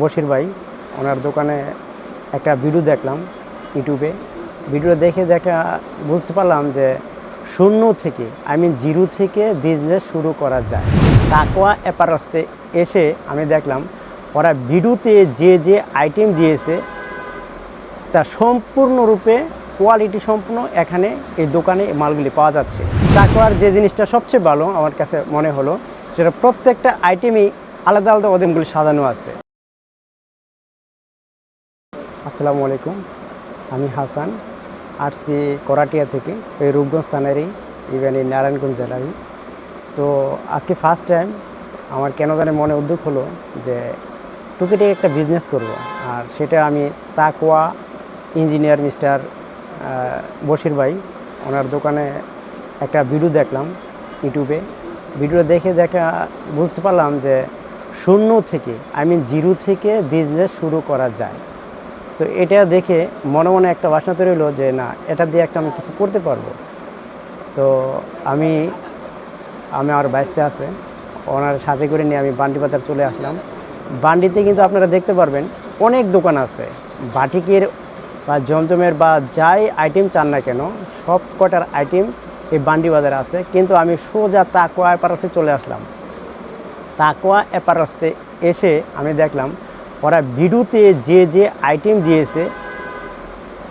বশির ভাই, ওনার দোকানে একটা ভিডিও দেখলাম ইউটিউবে। ভিডিও দেখে দেখা, বুঝতে পারলাম যে শূন্য থেকে আই মিন জিরো থেকে বিজনেস শুরু করা যায়। তাকোয়া অ্যাপারাসতে এসে আমি দেখলাম, ওরা ভিডিওতে যে যে আইটেম দিয়েছে, তা সম্পূর্ণরূপে কোয়ালিটি সম্পূর্ণ এখানে এই দোকানে মালগুলি পাওয়া যাচ্ছে। তাকওয়ার যে জিনিসটা সবচেয়ে ভালো আমার কাছে মনে হলো, সেটা প্রত্যেকটা আইটেমই আলাদা আলাদা ওদেমগুলি সাজানো আছে। আসসালামু আলাইকুম। আমি হাসান, আসছি করাটিয়া থেকে, এই রূপগঞ্জ থানারই ইভেন এই নারায়ণগঞ্জ জেলারই তো আজকে ফার্স্ট টাইম আমার কেন জানে মনে উদ্যোগ হলো যে টুকিটাকি একটা বিজনেস করব। আর সেটা আমি তাকোয়া ইঞ্জিনিয়ার মিস্টার বশির ভাই, ওনার দোকানে একটা ভিডিও দেখলাম ইউটিউবে ভিডিও দেখে দেখা, বুঝতে পারলাম যে শূন্য থেকে আই মিন জিরো থেকে বিজনেস শুরু করা যায়। তো এটা দেখে মনে মনে একটা বাসনা তৈরি হলো যে, না, এটা দিয়ে একটা আমি কিছু করতে পারব। তো আমি আমি আমার বাইসতে আছে। ওনার সাথে করে নিয়ে আমি বান্ডি বাজার চলে আসলাম। বান্ডিতে কিন্তু আপনারা দেখতে পারবেন অনেক দোকান আছে। বাটিকের বা জমজমের বা যাই আইটেম চান না কেন, সব কটার আইটেম এই বান্ডি বাজারে আছে। কিন্তু আমি সোজা তাকোয়া অ্যাপারাসে চলে আসলাম। তাকোয়া অ্যাপারাসতে এসে আমি দেখলাম ওরা ভিডিওতে যে যে আইটেম দিয়েছে,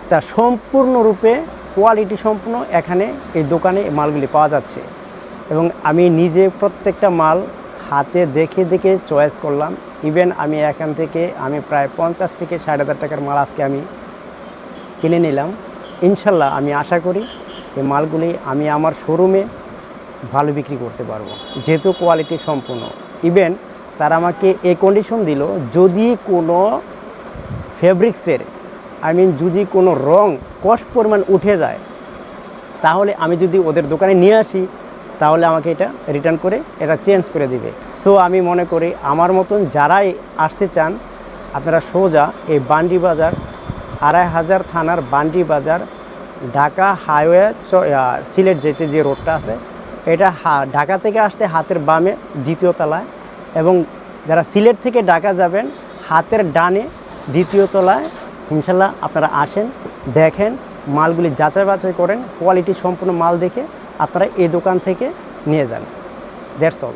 তা সম্পূর্ণরূপে কোয়ালিটি সম্পূর্ণ এখানে এই দোকানে মালগুলি পাওয়া যাচ্ছে। এবং আমি নিজে প্রত্যেকটা মাল হাতে দেখে দেখে চয়েস করলাম। ইভেন আমি এখান থেকে আমি প্রায় পঞ্চাশ থেকে ষাট হাজার টাকার মাল আজকে আমি কিনে নিলাম। ইনশাল্লাহ আমি আশা করি এই মালগুলি আমি আমার শোরুমে ভালো বিক্রি করতে পারব। যেহেতু কোয়ালিটি সম্পূর্ণ। ইভেন তারা আমাকে এ কন্ডিশন দিল, যদি কোনো ফেব্রিক্সের আই মিন যদি কোনো রং কষ্ট পরিমাণ উঠে যায়, তাহলে আমি যদি ওদের দোকানে নিয়ে আসি, তাহলে আমাকে এটা রিটার্ন করে, এটা চেঞ্জ করে দিবে। সো আমি মনে করি আমার মতন যারাই আসতে চান, আপনারা সোজা এই বান্ডি বাজার, আড়াই হাজার থানার বান্ডি বাজার, ঢাকা হাইওয়ে সিলেট যেতে যে রোডটা আছে, এটা ঢাকা থেকে আসতে হাতের বামে দ্বিতীয় তলায় এবং যারা সিলেট থেকে ঢাকা যাবেন, হাতের ডানে দ্বিতীয় তলায় ইনশাল্লাহ আপনারা আসেন, দেখেন, মালগুলি যাচাই বাছাই করেন কোয়ালিটি সম্পূর্ণ মাল দেখে আপনারা এই দোকান থেকে নিয়ে যান। That's all